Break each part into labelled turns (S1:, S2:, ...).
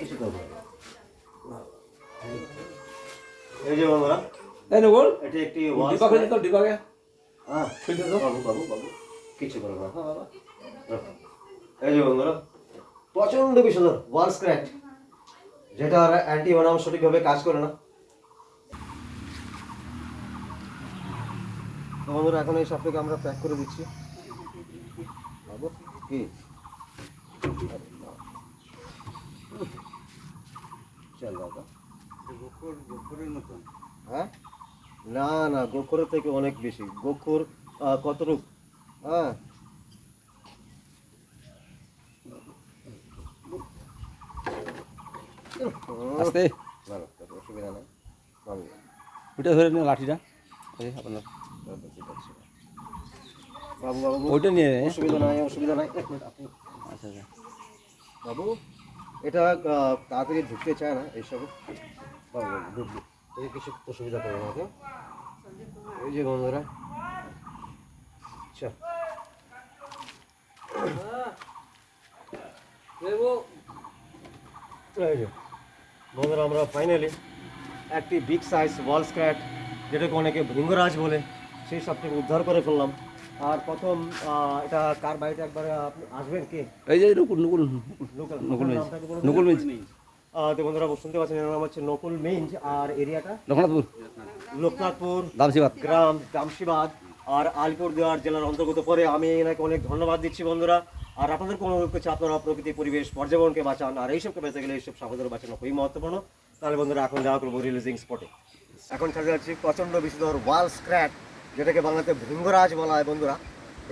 S1: কিছু করব এই যে বন্ধুরা
S2: এই নকুল
S1: এটি একটি হ্যাঁ
S2: ফিল্টার দাও।
S1: বাবু বাবু বাবু কিছু করব হ্যাঁ বাবা এই যে বন্ধুরা বিষধর ওয়াল স্ক্র্যাচ যেটা আর অ্যান্টি ভেনাম সঠিকভাবে কাজ করে না। বন্ধুরা এখন এই সাপটাকে আমরা প্যাক করে দিচ্ছি। কি? চল বাবা হ্যাঁ? না না গোখরের থেকে অনেক বেশি। গোখর কতটুক হ্যাঁ?
S2: আস্তে।
S1: অসুবিধা নেই।
S2: ওইটা ধরে নিন লাঠিটা। আপনার।
S1: ঠিক আছে। বাবু বাবু
S2: ওইটা নিয়ে।
S1: অসুবিধা নাই অসুবিধা নাই। এক মিনিট আপনি
S2: আচ্ছা আচ্ছা।
S1: বাবু? এটা আহ, তাড়াতাড়ি ঢুকতে চায় না এইসবে। বাবু বাবু, ঢুকবে এই কিছু অসুবিধা করবে না ওকে এই যে বন্ধুরা। আচ্ছা। এই যে। বন্ধুরা আমরা ফাইনালি একটি বিগ সাইজ ওয়াল স্ক্র্যাচ যেটাকে অনেকে ভৃঙ্গরাজ বলে সেই সবটাকে উদ্ধার করে ফেললাম। আর প্রথম এটা কার বাড়িতে একবার আপনি আসবেন কে?
S2: এই যে নকুল নকুল নকুল নকুল মিঞ্জ
S1: তো বন্ধুরা শুনতে পাচ্ছেন এর নাম হচ্ছে নকুল মিঞ্জ আর এরিয়াটা?
S2: লক্ষণাথপুর
S1: লোকনাথপুর
S2: দামসিবাদ
S1: গ্রাম জামশিবাদ আর আলিপুরদুয়ার জেলার অন্তর্গত পরে আমি এনাকে অনেক ধন্যবাদ দিচ্ছি বন্ধুরা। আর আপনাদের কোনো কিছু আপনারা প্রকৃতি পরিবেশ পর্যাবরণকে বাঁচান আর এইসবকে বেঁচে গেলে এইসব সাগরের বাঁচানো খুবই মহত্বপূর্ণ। তাহলে বন্ধুরা এখন যাওয়া করব রিলিজিং স্পটে এখন ছাড়া যাচ্ছি প্রচণ্ড বিষধর ওয়াল স্ক্র্যাচ। যেটাকে বাংলাতে ভৃঙ্গরাজ বলা হয় বন্ধুরা।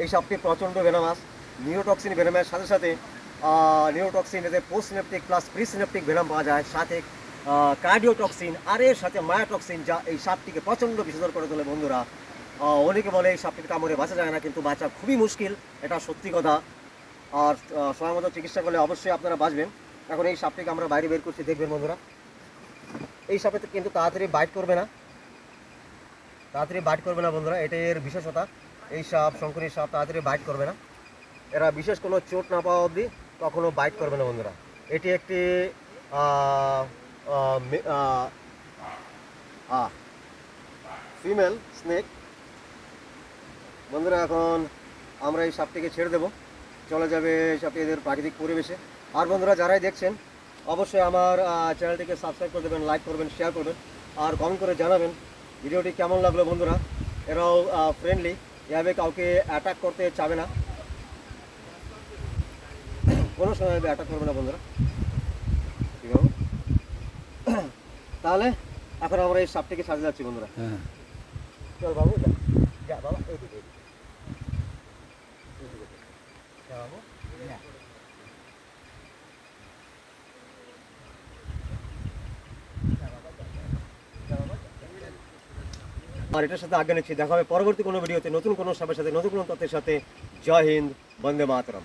S1: এই সাপটি প্রচণ্ড ভেনামাস নিউরোটক্সিন ভেনামের সাথে সাথে নিউরোটক্সিন এতে post synaptic plus pre synaptic venom পাওয়া যায়, সাথে কার্ডিওটক্সিন আর এর সাথে মায়াটক্সিন যা এই সাপটিকে প্রচণ্ড বিষধর করে তোলে বন্ধুরা। অনেকে বলে এই সাপটিকে কামড়ে বাঁচা যায় না, কিন্তু বাঁচা খুবই মুশকিল, এটা সত্যি কথা। আর সময় মতো চিকিৎসা করলে অবশ্যই আপনারা বাঁচবেন। এখন এই সাপটিকে আমরা বাইরে বের করছি, দেখবেন বন্ধুরা। এই সাপে কিন্তু তাড়াতাড়ি বাইট করবে না। তাড়াতাড়ি বাইট করবে না বন্ধুরা, এটাই এর বিশেষতা। এই সাপ শঙ্করী সাপ তাড়াতাড়ি বাইট করবে না। এরা বিশেষ কোনো চোট না পাওয়া অবধি কখনো বাইট করবে না বন্ধুরা। এটি একটি ফিমেল স্নেক বন্ধুরা, এখন আমরা এই সাপটিকে ছেড়ে দেবো। চলে যাবে সাপটি এদের প্রাকৃতিক পরিবেশে। আর বন্ধুরা, যারাই দেখছেন, অবশ্যই আমার চ্যানেলটিকে সাবস্ক্রাইব করে দেবেন লাইক করবেন শেয়ার করবেন, আর কমেন্ট করে জানাবেন ভিডিওটি কেমন লাগল বন্ধুরা? এরাও ফ্রেন্ডলি এভাবে কাউকে অ্যাটাক করতে চাবে না। কোনো সময় অ্যাটাক করবে না বন্ধুরা। ঠিক আছে তাহলে এখন আমরা এই সাপটিকে সাজে যাচ্ছি বন্ধুরা।
S2: হ্যাঁ।
S1: চল বাবু যা যা বাবা এইদিকে এইদিকে। এইদিকে। যা বাবু যা। আর এটার সাথে আগে নিচ্ছি। দেখা হবে পরবর্তী কোনো ভিডিওতে। নতুন কোনো সবের সাথে, নতুন কোনো তথ্যের সাথে। জয় হিন্দ, বন্দে মাতরম।